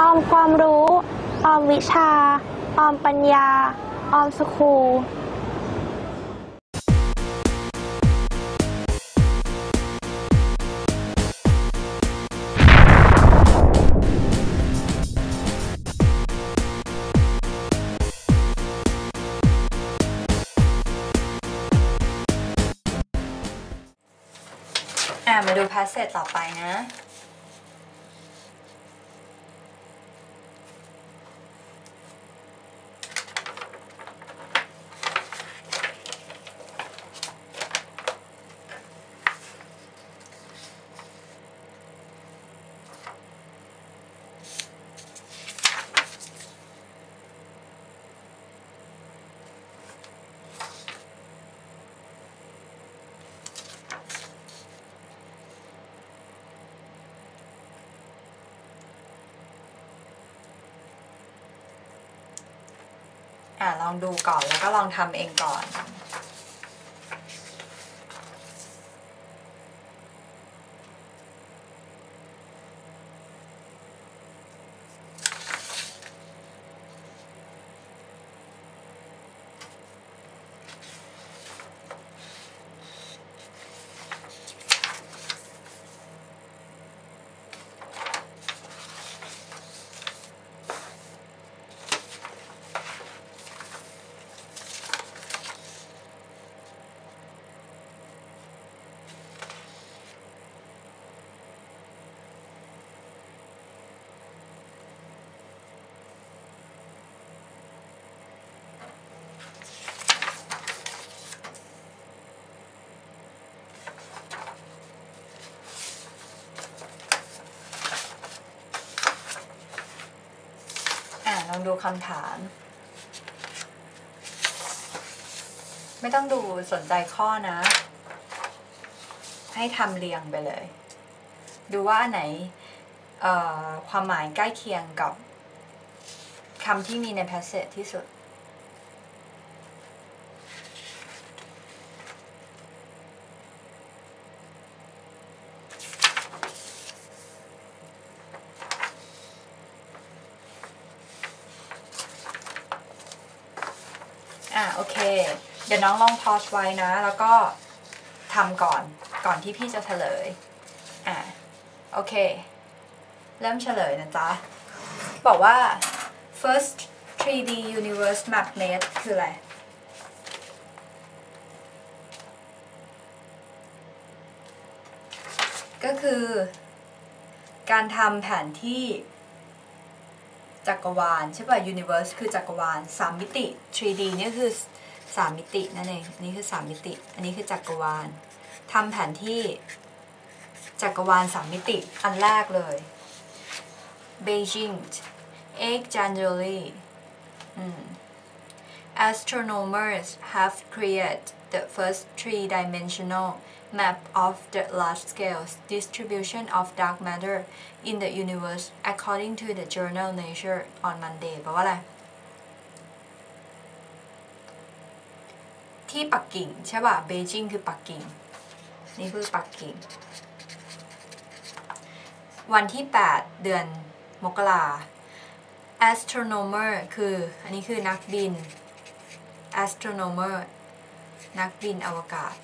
ออมความรู้ ออมวิชา ออมปัญญา ออมสคูลอะมาดูพาสเซจต่อไปนะ อะลองดูก่อนแล้วก็ลองทำเองก่อน งดูคำถาม ไม่ต้องดูสนใจข้อนะ ให้ทำเรียงไปเลย ดูว่าอันไหนความหมายใกล้เคียงกับคำที่มีใน passage ที่สุด อะโอเค เดี๋ยวน้องลองพอสไว้นะ แล้วก็ทำก่อนก่อนที่พี่จะเฉลย อะโอเค เริ่มเฉลยนะจ๊ะ บอกว่า first 3D universe map made คืออะไร ก็คือ การทำแผนที่ จักรวาลใช่ป่ะ universe คือจักรวาลสามมิติ 3D นี่คือสามมิตินั่นเองนนี้คือสามมิติ อันนี้คือจักรวาลทำแผนที่จักรวาลสามมิติอันแรกเลย Beijing 8 January Astronomers have created the first three-dimensional map of the large-scale distribution of dark matter in the universe according to the journal Nature on Monday แปลว่าอะไร ที่ปักกิ่งใช่ป่ะ เบจิงคือปักกิ่ง นี่คือปักกิ่ง วันที่ 8 เดือนมกรา astronomer คือ อันนี้คือนักบิน astronomer นักบินอวกาศ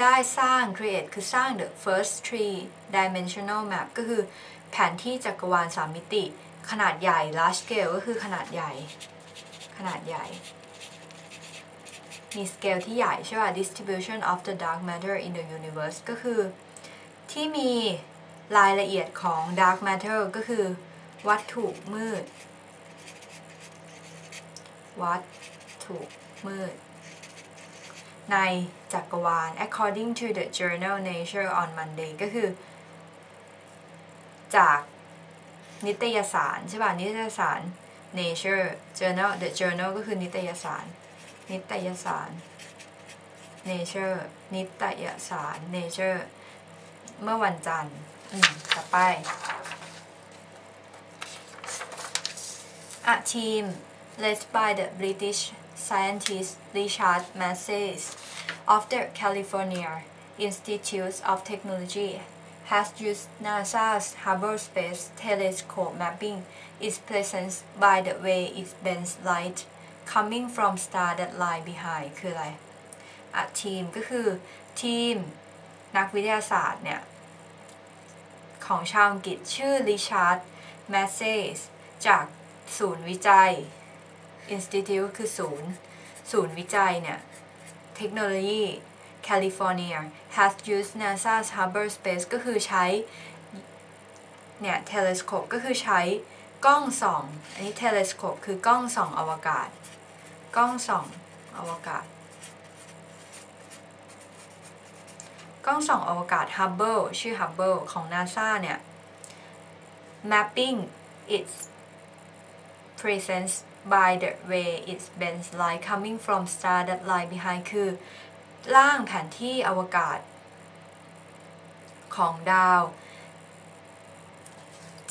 ได้สร้าง create คือสร้าง the first three dimensional map ก็คือแผนที่จักรวาลสามมิติ ขนาดใหญ่ large scale ก็คือขนาดใหญ่ ขนาดใหญ่ มีสเกลที่ใหญ่ใช่ป่ะ distribution of the dark matter in the universe ก็คือ ที่มีรายละเอียดของ dark matter ก็คือ วัตถุมืด วัตถุมืด ในจักรวาล according to the journal Nature on Monday ก็คือ จากนิตยสารใช่ป่ะ นิตยสาร Nature Journal the journal ก็คือนิตยสาร นิตยสาร Nature นิตยสาร Nature เมื่อวันจันทร์อืมต่อไป A team led by the British scientist Richard Massey of the California Institute of Technology has used NASA's Hubble Space Telescope mapping its presence by the way it bends light coming from star that lie behind คืออะไรอะทีมก็คือทีมนักวิทยาศาสตร์เนี่ย ของชาวอังกฤษชื่อริชาร์ดแมสเซสจากศูนย์วิจัย Institute คือศูนย์ ศูนย์วิจัยเนี่ยเทคโนโลยี California has used NASA's Hubble Space ก็คือใช้เนี่ย telescope ก็คือใช้กล้องส่อง อันนี้ telescope คือกล้องส่องอวกาศ กล้องส่องอวกาศ กล้องส่องอวกาศ Hubble ชื่อ Hubble ของ NASA เนี่ย mapping its presence by the way it bends light coming from star that lie behind คือร่างแผนที่อวกาศ ของดาว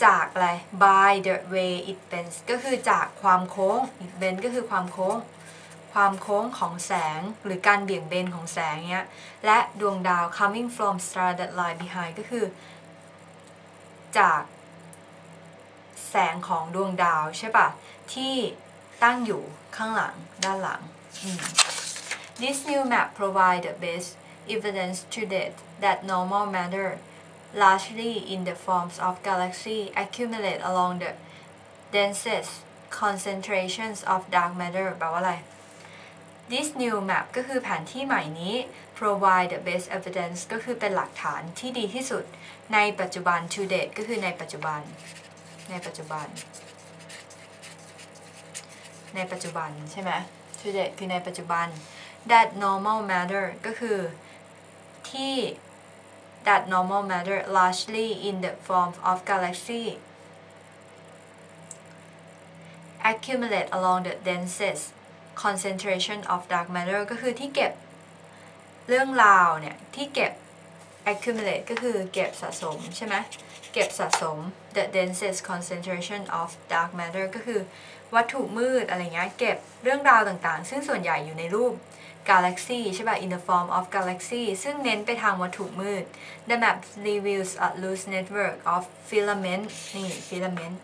จากอะไร by the way it bends ก็คือจากความโค้ง it bends ก็คือความโค้ง ความโค้งของแสงหรือการเบี่ยงเบนของแสงเนี้ย และดวงดาว coming from star that lie behind ก็คือ จากแสงของดวงดาวใช่ปะที่ ตั้งอยู่ข้างหลังด้านหลัง This new map provides the best evidence to date that normal matter largely in the forms of galaxy accumulate along the densest concentrations of dark matter แปลว่าอะไร This new map ก็คือแผนที่ใหม่นี้ provide the best evidence ก็คือเป็นหลักฐานที่ดีที่สุด ในปัจจุบัน to date ก็คือในปัจจุบัน ในปัจจุบัน ในปัจจุบันใช่ไหม to date คือในปัจจุบัน that normal matter ก็คือที่ that normal matter largely in the form of galaxy accumulate along the densest concentration of dark matter ก็คือที่เก็บเรื่องราวเนี่ย ที่เก็บ accumulate ก็คือเก็บสะสมใช่ไหม เก็บสะสม the densest concentration of dark matter ก็คือ วัตถุมืดอะไรเงี้ยเก็บเรื่องราวต่างๆ ซึ่งส่วนใหญ่อยู่ในรูป galaxy ใช่ป่ะ in the form of galaxy ซึ่งเน้นไปทางวัตถุมืด the map reveals a loose network of filament นี่ filament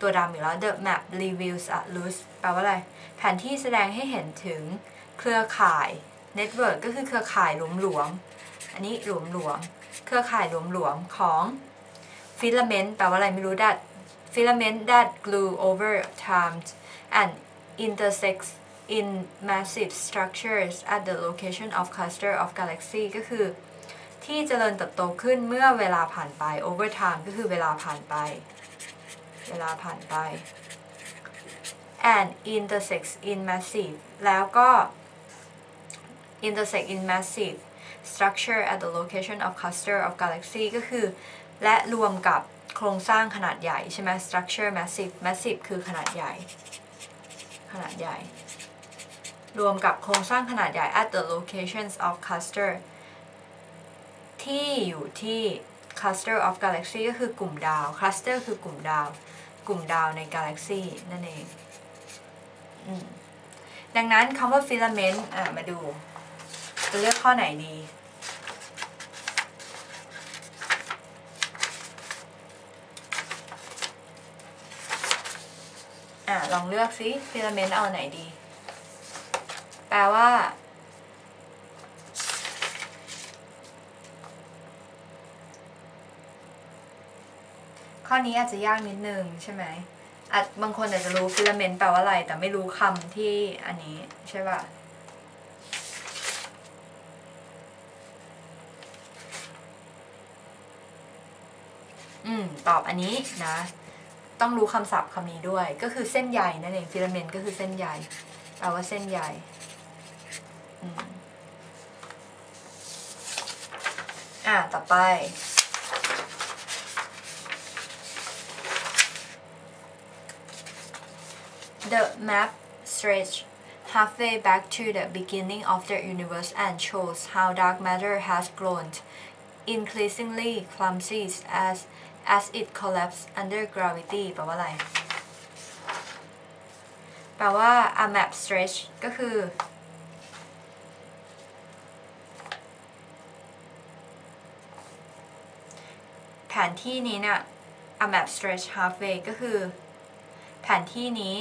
ตัวดำอยู่แล้ว the map reveals a loose แปลว่าอะไร แผนที่แสดงให้เห็นถึงเครือข่าย network ก็คือเครือข่ายหลวมๆ อันนี้หลวมๆ เครือข่ายหลวมๆ ของ filament แปลว่าอะไรไม่รู้ that filament that glue over time and intersects in massive structures at the location of cluster of galaxy ก็คือ ที่เจริญเติบโตขึ้นเมื่อเวลาผ่านไป over time ก็คือเวลาผ่านไป เวลาผ่านไป and intersects in massive แล้วก็ intersect in massive structure at the location of cluster of galaxy ก็คือ และรวมกับ โครงสร้างขนาดใหญ่ใช่ไหม structure massive massive คือขนาดใหญ่ ขนาดใหญ่ รวมกับโครงสร้างขนาดใหญ่ at the locations of cluster ที่อยู่ที่ cluster of galaxy ก็คือกลุ่มดาว cluster คือกลุ่มดาว กลุ่มดาวใน galaxy นั่นเองอดังนั้นคำว่า filament อะมาดู จะเลือกข้อไหนดี อะลองเลือกซิฟิลาเมนต์เอาไหนดี แปลว่า ข้อนี้อาจจะยากนิดนึงใช่ไหมอาจบางคนอาจจะรู้ฟิลาเมนต์แปลว่าอะไร แต่ไม่รู้คำที่อันนี้ใช่ป่ะอืม ตอบอันนี้นะ ต้องรู้คำศัพท์คำนี้ด้วย ก็คือเส้นใยนั่นเองฟิลาเมนต์ก็คือเส้นใยแปลว่าเส้นใยอืมอะต่อไป The map stretch halfway back to the beginning of the universe and shows how dark matter has grown increasingly clumsy as as it collapsed under gravity แปลว่าอะไร แปลว่า a map stretch ก็คือกผนที่นี้เนี่ย a map stretch halfway ก็คือ แผนที่นี้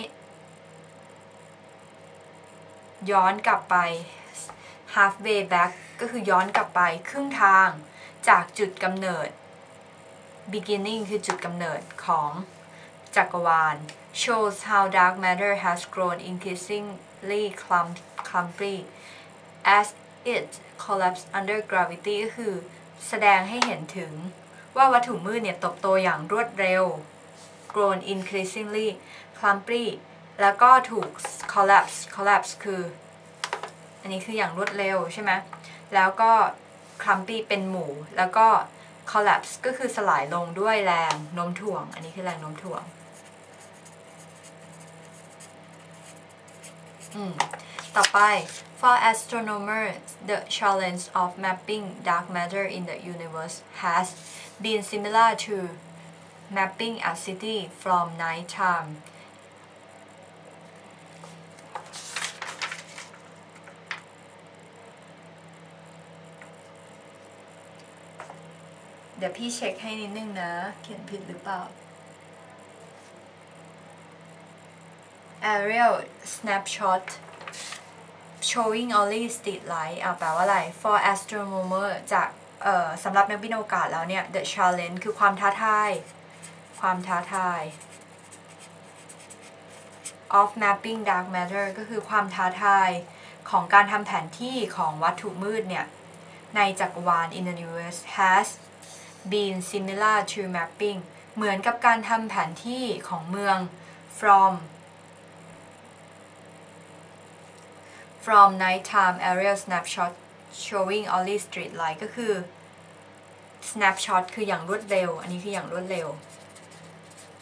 ย้อนกลับไป halfway back ก็คือย้อนกลับไปครึ่งทางจากจุดกำเนิด beginning คือจุดกำเนิดของจักรวาล shows how dark matter has grown increasingly clumpy as it collapsed under gravity ก็คือแสดงให้เห็นถึงว่าวัตถุมืดเนี่ยตบโตอย่างรวดเร็ว grown increasingly clumpy แล้วก็ถูก collapse collapse คือ อันนี้คืออย่างรวดเร็วใช่ไหม แล้วก็ clumpy เป็นหมู่ แล้วก็ collapse ก็คือสลายลงด้วยแรงโน้มถ่วง อันนี้คือแรงโน้มถ่วงอืมต่อไป for astronomers the challenge of mapping dark matter in the universe has been similar to mapping a city from night time ดี๋ยวพี่เช็คให้นิดนึงนะ เขียนผิดหรือเปล่า aerial snapshot showing only street light อะแปลว่าอะไร for astronomer จากเอ่อสำหรับนักบินอวกาศแล้วเนี่ย the challenge คือความท้าทาย ความท้าทาย of mapping dark matter ก็คือความท้าทายของการทำแผนที่ของวัตถุมืดเนี่ย ในจักรวาล in the universe has been similar to mapping เหมือนกับการทำแผนที่ของเมือง from from nighttime aerial snapshot showing only street light ก็คือ snapshot คืออย่างรวดเร็ว อันนี้คืออย่างรวดเร็ว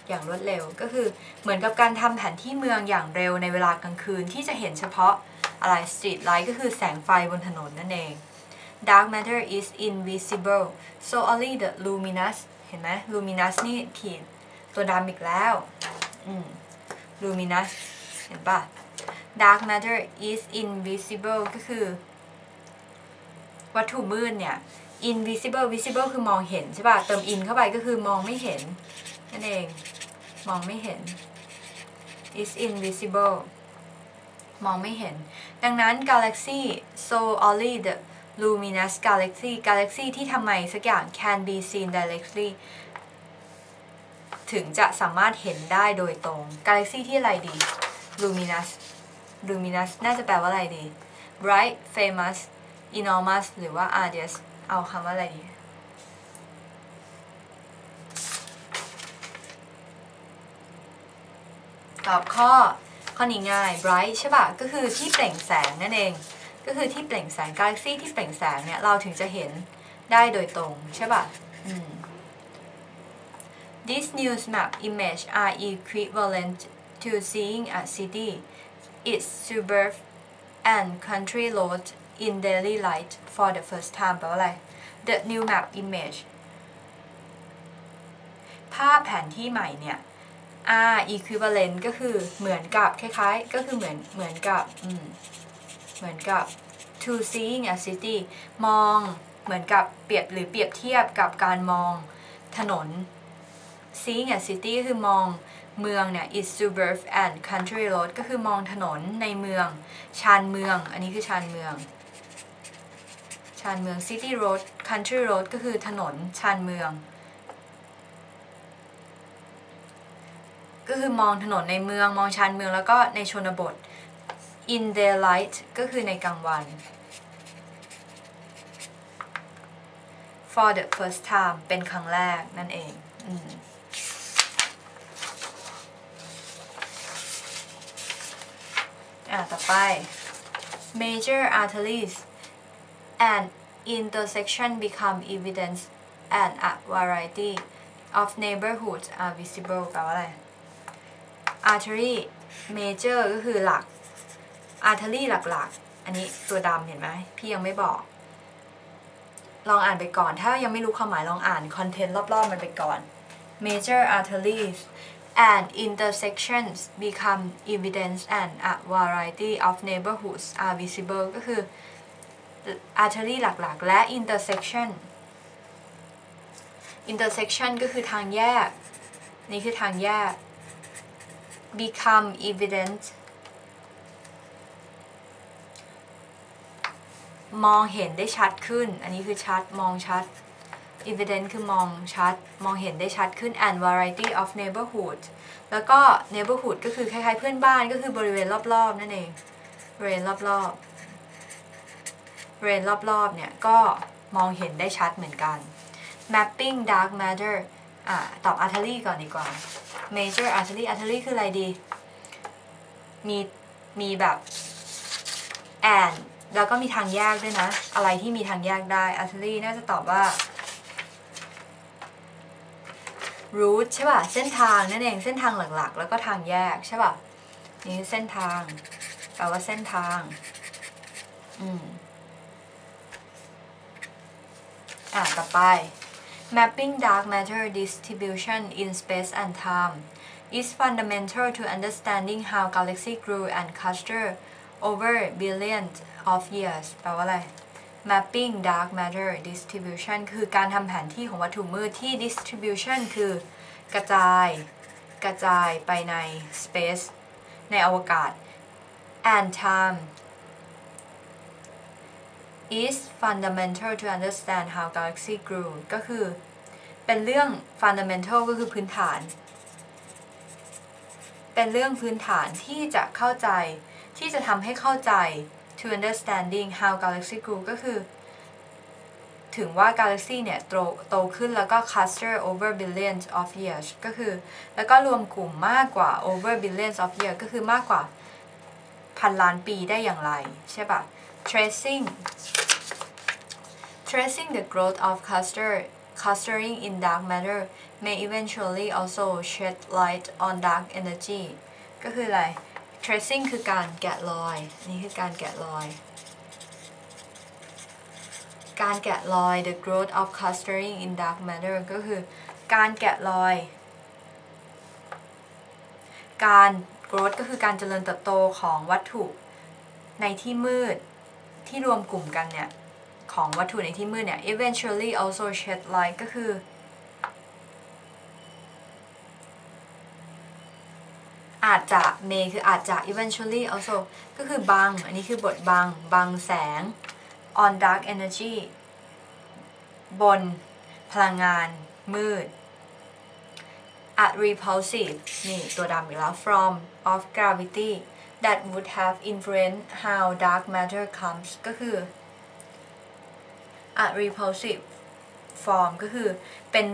อย่างรวดเร็วก็คือเหมือนกับการทำแผนที่เมืองอย่างเร็วในเวลากลางคืนที่จะเห็นเฉพาะอะไร street light ก็คือแสงไฟบนถนนนั่นเอง dark matter is invisible so only the luminous เห็นไหม luminous นี่ขีดตัวดำอีกแล้วอืม luminous เห็นปะ dark matter is invisible ก็คือ วัตถุมืดเนี่ย invisible visible คือมองเห็นใช่ป่ะ เติม in เข้าไปก็คือมองไม่เห็น นั่นเอง มองไม่เห็น is invisible มองไม่เห็น ดังนั้น galaxy so only the luminous galaxy galaxy ที่ทำไมสักอย่าง can be seen directly ถึงจะสามารถเห็นได้โดยตรง galaxy ที่อะไรดี luminous luminous น่าจะแปลว่าอะไรดี bright famous enormous หรือว่า radius เอาคำว่าอะไรดีตอบข้อข้อนี้ง่าย bright ใช่ป่ะก็คือที่เปล่งแสงนั่นเอง ก็คือที่เปล่งแสง galaxy ที่เปล่งแสงเนี่ยเราถึงจะเห็นได้โดยตรงใช่ป่ะอืม These news map image are equivalent to seeing a city, its suburb and country road in daily light for the first time แปลว่าอะไร The new map image ภาพแผนที่ใหม่เนี่ย R equivalent ก็คือเหมือนกับคล้ายๆ ก็คือเหมือนเหมือนกับอืม เหมือนกับ to seeing a city มองเหมือนกับเปรียบหรือเปรียบเทียบกับการมองถนน seeing a city ก็คือมองเมืองเนี่ย is suburb and country road ก็คือมองถนนในเมือง ชานเมือง อันนี้คือชานเมือง ชานเมือง city road country road ก็คือถนนชานเมือง ก็คือมองถนนในเมือง มองชานเมืองแล้วก็ในชนบท in daylight ก็คือในกลางวัน for the first time เป็นครั้งแรกนั่นเองอืมอะต่อไป major arteries and intersection become evidence and a variety of neighborhoods are visible แปลว่าอะไร artery major ก็คือหลัก artery หลักๆ อันนี้ตัวดำเห็นไหมพี่ยังไม่บอก ลองอ่านไปก่อน ถ้ายังไม่รู้ความหมายลองอ่านคอนเทนต์รอบๆ มันไปก่อน major arteries and intersections become evidence and a variety of neighborhoods are visible ก็คือ artery หลักๆ และ intersection intersection ก็คือทางแยก นี่คือทางแยก become evident มองเห็นได้ชัดขึ้น อันนี้คือชัดมองชัด evident คือมองชัด มองเห็นได้ชัดขึ้น and variety of neighborhood แล้วก็ neighborhood ก็คือคล้ายๆเพื่อนบ้านก็คือบริเวณรอบๆ นั่นเองบริเวณรอบๆบริเวณรอบๆ เนี่ย ก็มองเห็นได้ชัดเหมือนกัน mapping dark matter อะตอบ artery ก่อนดีกว่า major artery artery คืออะไรดี มี มีแบบ and แล้วก็มีทางแยกด้วยนะ อะไรที่มีทางแยกได้ artery น่าจะตอบว่า route ใช่ป่ะ เส้นทางนั่นเองเส้นทางหลักๆ แล้วก็ทางแยกใช่ป่ะ นี่เส้นทางแปลว่าเส้นทาง อืม อะต่อไป mapping dark matter distribution in space and time is fundamental to understanding how galaxy grew and cluster over billions of years แปลว่าอะไร mapping dark matter distribution คือการทำแผนที่ของวัตถุมืดที่ distribution คือกระจายกระจายไปใน space ในอวกาศ and time is fundamental to understand how galaxy grew ก็คือ เป็นเรื่อง fundamental ก็คือพื้นฐาน เป็นเรื่องพื้นฐานที่จะเข้าใจที่จะทำให้เข้าใจ to understanding how galaxy grew ก็คือ ถึงว่า galaxy เนี่ยโตโตขึ้นแล้วก็ cluster over billions of years ก็คือ แล้วก็รวมกลุ่มมากกว่า over billions of years ก็คือมากกว่าพันล้านปีได้อย่างไร ใช่ปะ tracing tracing the growth of cluster clustering in dark matter may eventually also shed light on dark energy ก็คืออะไร tracing คือการแกะรอยนนี้คือการแกะรอย การแกะรอย the growth of clustering in dark matter ก็คือการแกะรอย การ growth ก็คือการเจริญเติบโตของวัตถุในที่มืดที่รวมกลุ่มกันเนี่ย ของวัตถุในที่มืดเนี่ย eventually also shed light ก็คือ อาจจะ may คืออาจจะ eventually also ก็คือบัง อันนี้คือบทบัง บังแสง on dark energy บนพลังงานมืด at repulsive นี่ตัวดำอีกแล้ว from of gravity that would have influenced how dark matter comes ก็คือ at repulsive form ก็คือเป็น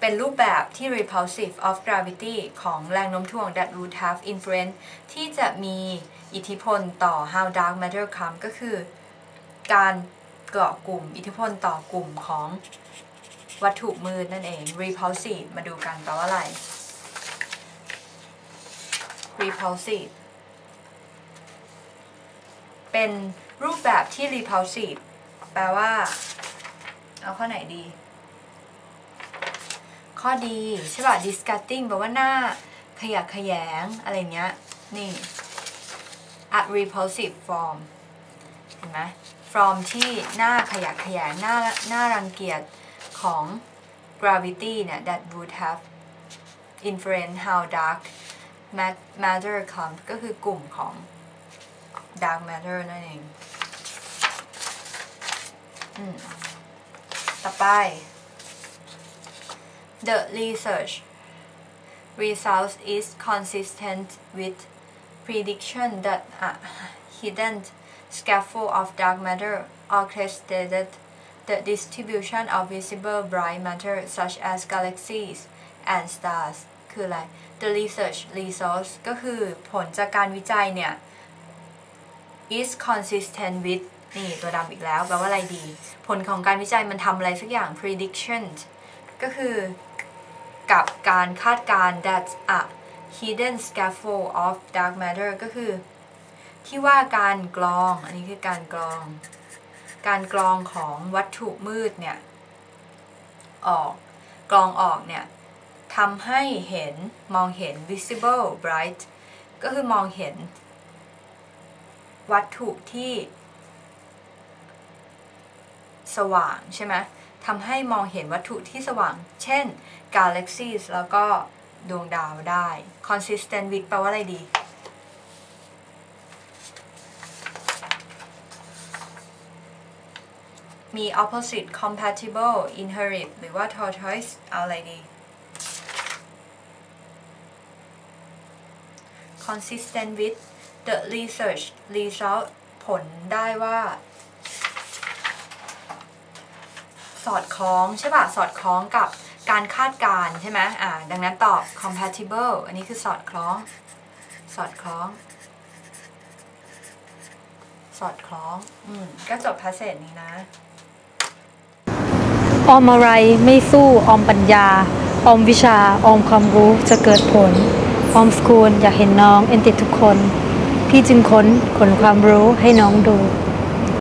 เป็นรูปแบบที่ repulsive of gravity ของแรงโน้มถ่วง that would have influence ที่จะมีอิทธิพลต่อ how dark matter come ก็คือ การเกาะกลุ่ม อิทธิพลต่อกลุ่มของวัตถุมืดนั่นเอง repulsive มาดูกันแปลว่าอะไร repulsive เป็นรูปแบบที่ repulsive แปลว่า เอาข้อไหนดี ข้อดีใช่ป่ะ disgusting แปลว่าหน้าขยะขยงอะไรเงี้ย นี่ at repulsive form เห็นไหม from ที่หน้าขยะขยงหน้าหน้ารังเกียจของ gravity เนี่ย that would have influence how dark matter comes ก็คือกลุ่มของ dark matter นั่นเองอืมต่อไป the research results is consistent with prediction that a hidden scaffold of dark matter orchestrated the distribution of visible bright matter such as galaxies and stars คืออะไร the research resource ก็คือผลจากการวิจัยเนี่ย is consistent with นี่ตัวดำอีกแล้วแปลว่าอะไรดี ผลของการวิจัยมันทำอะไรสักอย่าง prediction ก็คือ กับการคาดการณ์ that a hidden scaffold of dark matter ก็คือ ที่ว่าการกรอง อันนี้คือการกรอง การกรองของวัตถุมืดเนี่ย ออก กรองออกเนี่ยทำให้เห็นมองเห็น visible bright ก็คือมองเห็น วัตถุที่ สว่างใช่ไหม ทำให้มองเห็นวัตถุที่สว่าง เช่น galaxies แล้วก็ดวงดาวได้ consistent with แปลว่าอะไรดี มี opposite compatible inherit หรือว่า tortoise เอาอะไรดี consistent with the research result ผลได้ว่า สอดคล้องใช่ป่ะ สอดคล้องกับการคาดการใช่ไหมอ่า ดังนั้นตอบ compatible อันนี้คือสอดคล้อง สอดคล้อง สอดคล้อง อืม ก็จบพาเซจนี้นะ ออมอะไรไม่สู้ ออมปัญญา ออมวิชา ออมความรู้จะเกิดผล ออมสกูลอยากเห็นน้อง เอ็นติดทุกคน พี่จึงค้นขนความรู้ให้น้องดู